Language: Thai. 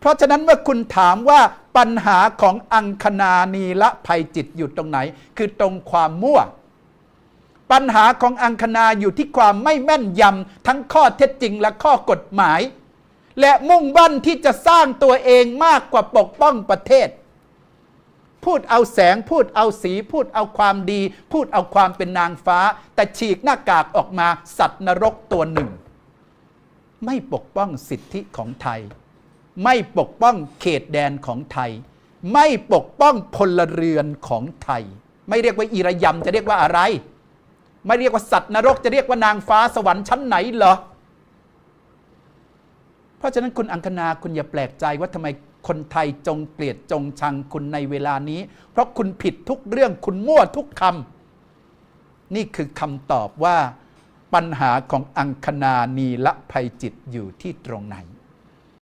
เพราะฉะนั้นเมื่อคุณถามว่าปัญหาของอังคณานีละภัยจิตอยู่ตรงไหน คือตรงความมั่ว ปัญหาของอังคณาอยู่ที่ความไม่แม่นยำทั้งข้อเท็จจริงและข้อกฎหมาย และมุ่งบั่นที่จะสร้างตัวเองมากกว่าปกป้องประเทศ พูดเอาแสงพูดเอาสี พูดเอาความดี พูดเอาความเป็นนางฟ้า แต่ฉีกหน้ากากออกมาสัตว์นรกตัวหนึ่ง ไม่ปกป้องสิทธิของไทย ไม่ปกป้องเขตแดนของไทย ไม่ปกป้องพลเรือนของไทย ไม่เรียกว่าอีระยำจะเรียกว่าอะไร ไม่เรียกว่าสัตว์นรกจะเรียกว่านางฟ้าสวรรค์ชั้นไหนเหรอเพราะฉะนั้นคุณอังคณาคุณอย่าแปลกใจว่าทำไมคนไทยจงเกลียดจงชังคุณในเวลานี้ เพราะคุณผิดทุกเรื่องคุณมั่วทุกคำนี่คือคำตอบว่าปัญหาของอังคณานีละภัยจิตอยู่ที่ตรงไหน